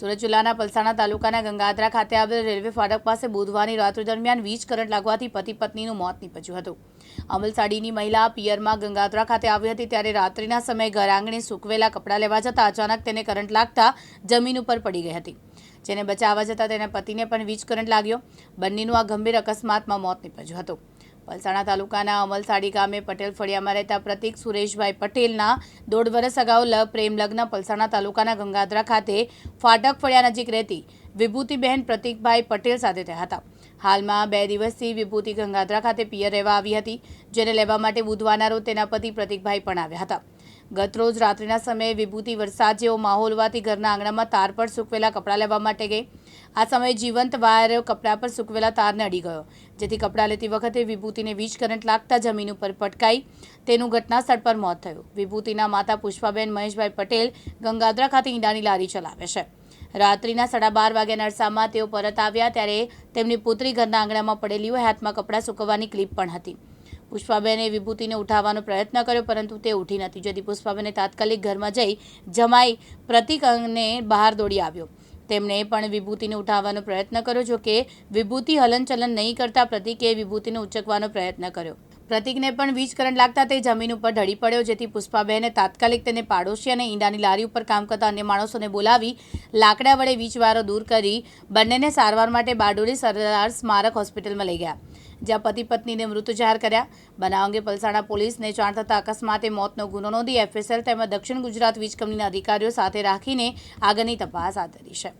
સુરત જિલ્લાના પલસાણા તાલુકાના ગંગાધરા ખાતે આવેલ રેલવે ફાટક પાસે બુધવારની રાત્રિ દરમિયાન વીજ કરંટ લાગવાથી પતિ પત્નીનું મોત નીપજ્યું હતું. અમલસાડીની મહિલા પિયરમાં ગંગાધરા ખાતે આવી હતી ત્યારે રાત્રિના સમયે ઘર સૂકવેલા કપડાં લેવા જતાં અચાનક તેને કરંટ લાગતા જમીન ઉપર પડી ગઈ હતી. જેને બચાવવા જતાં તેના પતિને પણ વીજ કરંટ લાગ્યો. બંનેનું આ ગંભીર અકસ્માતમાં મોત નીપજ્યું હતું. પલસાણા તાલુકાના અમલસાડી ગામે પટેલ ફળિયામાં રહેતા પ્રતિક સુરેશભાઈ પટેલના દોઢ વર્ષ અગાઉ પ્રેમ લગ્ન પલસાણા તાલુકાના ગંગાધરા ખાતે ફાટક ફળિયા નજીક રહેતી વિભૂતિબહેન પ્રતિકભાઈ પટેલ સાથે થયા હતા. હાલમાં બે દિવસથી વિભૂતિ ગંગાધરા ખાતે પિયર રહેવા આવી હતી, જેને લેવા માટે બુધવારના રોજ તેના પતિ પ્રતિકભાઈ પણ આવ્યા હતા. ગતરોજ રાત્રિના સમયે વિભૂતિ વરસાદ જેવો માહોલ હોવાથી ઘરના આંગણામાં તાર પર સૂકવેલા કપડાં લેવા માટે ગઈ. આ સમયે જીવંત વાયર કપડા પર સૂકવેલા તારને અડી ગયો. જેથી કપડાં લેતી વખતે વિભૂતિને વીજ કરંટ લાગતા જમીન ઉપર પટકાઈ તેનું ઘટના સ્થળ પર મોત થયું. વિભૂતિના માતા પુષ્પાબેન મહેશભાઈ પટેલ ગંગાધરા ખાતે ઈંડાની લારી ચલાવે છે. રાત્રિના સાડા બાર વાગ્યાના અરસામાં તેઓ પરત આવ્યા ત્યારે તેમની પુત્રી ઘરના આંગણામાં પડેલી હોય હાથમાં કપડાં સૂકવવાની ક્લિપ પણ હતી. પુષ્પાબેને વિભૂતિને ઉઠાવવાનો પ્રયત્ન કર્યો, પરંતુ તે ઉઠી નથી. જેથી પુષ્પાબેને તાત્કાલિક ઘરમાં જઈ જમાઈ પ્રતિક અંગને બહાર દોડી આવ્યો. તેમણે પણ વિભૂતિને ઉઠાવવાનો પ્રયત્ન કર્યો, જો કે વિભૂતિ હલનચલન નહીં કરતા પ્રતિકે વિભૂતિને ઉચકવાનો પ્રયત્ન કર્યો. પ્રતિકને પણ વીજ કરંટ લાગતા તે જમીન ઉપર ઢળી પડ્યો, જેથી પુષ્પાબહેને તાત્કાલિક તેને પાડોશી અને ઈંડાની લારી ઉપર કામ કરતા અન્ય માણસોને બોલાવી લાકડા વડે વીજવારો દૂર કરી બંનેને સારવાર માટે બારડોલી સરદાર સ્મારક હોસ્પિટલમાં લઈ ગયા. જ્યાં પતિ પત્નીને મૃત જાહેર કર્યા બનાવ અંગે પલસાણા પોલીસને જાણ થતાં અકસ્માતે મોતનો ગુનો નોંધી એફએસએલ તેમજ દક્ષિણ ગુજરાત વીજ કંપનીના અધિકારીઓ સાથે રાખીને આગળની તપાસ હાથ ધરી છે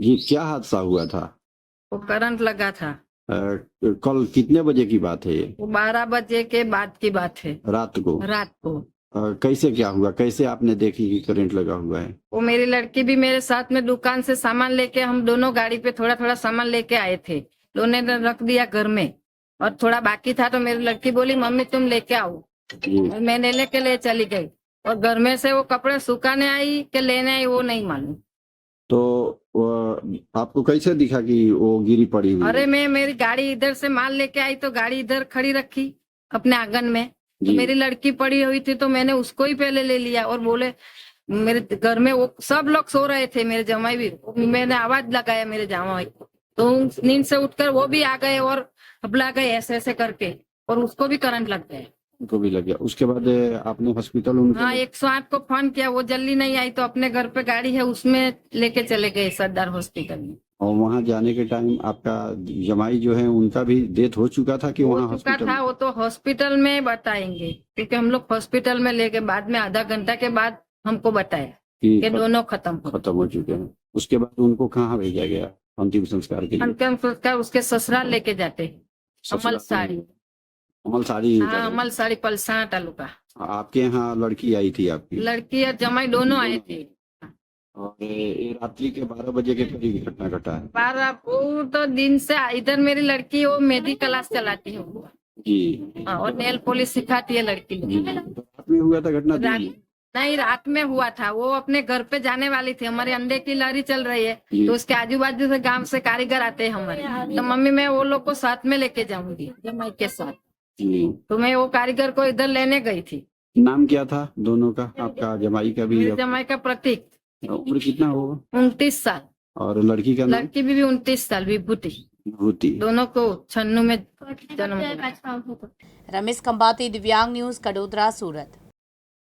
ये क्या हादसा हुआ था वो करंट लगा था अ, कल कितने बजे की बात है ये वो बारह बजे के बाद की बात है रात को रात को अ, कैसे क्या हुआ कैसे आपने देखी कि करंट लगा हुआ है वो मेरी लड़की भी मेरे साथ में दुकान से सामान लेके हम दोनों गाड़ी पे थोड़ा थोड़ा सामान लेके आए थे दोनों ने रख दिया घर में और थोड़ा बाकी था तो मेरी लड़की बोली मम्मी तुम लेके आओ। और मैं लेने के लिए चली गई। और घर में से वो कपड़े सुखाने आई कि लेने आई वो नहीं मालूम तो आपको कैसे दिखा कि वो गिरी पड़ी हुई अरे मैं मेरी गाड़ी इधर से माल लेके आई तो गाड़ी इधर खड़ी रखी अपने आँगन में। तो मेरी लड़की पड़ी हुई थी तो मैंने उसको ही पहले ले लिया और बोले मेरे घर में वो सब लोग सो रहे थे मेरे जमाई भी मैंने आवाज़ लगाया मेरे जमाई को। तो नींद से उठकर वो भी आ गए और हबला गए ऐसे ऐसे करके और उसको भी करंट लग गया। उनको भी लग गया। उसके बाद आपने हॉस्पिटल उनको हाँ एक सौ आठ को फ़ोन किया वो जल्दी नहीं आई तो अपने घर पे गाड़ी है उसमें लेके चले गए सरदार हॉस्पिटल में। और वहाँ जाने के टाइम आपका जमाई जो है उनका भी डेथ हो चुका था कि वहाँ हॉस्पिटल था वो तो हॉस्पिटल में बताएँगे क्योंकि हम लोग हॉस्पिटल में लेके बाद में आधा घंटा के बाद हमको बताया कि दोनों खत्म खत्म हो चुके हैं। उसके बाद उनको कहाँ भेजा गया? अंतिम संस्कार के लिए। अंतिम संस्कार उसके ससुराल लेके जाते? हैं। अमल साड़ी। अमल साड़ी हाँ अमल साड़ी पलसाना तालुका आपके यहाँ लड़की आई थी आपकी? लड़की और जमाई दोनों आए थे। और रात्रि के बारह बजे के करीब घटना घटा है। वो तो दिन से इधर मेरी लड़की वो मेहंदी क्लास चलाती है। जी। हाँ, और नेल पॉलिश सिखाती है लड़की। तो रात में हुआ था घटना? नहीं रात में हुआ था। वो अपने घर पे जाने वाली थी। हमारे अंडे की लहरी चल रही है। तो उसके आजू बाजू से गाँव से कारीगर आते हैं हमारे। तो मम्मी मैं वो लोग को साथ में लेके जाऊँगी जमाई के साथ। तो मैं वो कारीगर को इधर लेने गई थी। नाम क्या था दोनों का? आपका जमाई का भी जमाई का प्रतीक। उम्र कितना होगा? उनतीस साल। और लड़की का लड़की भी, उनतीस साल विभूति। विभूति। दोनों को छन्नू में जन्म रमेश कम्बाती दिव्यांग न्यूज़ कड़ोदरा सूरत।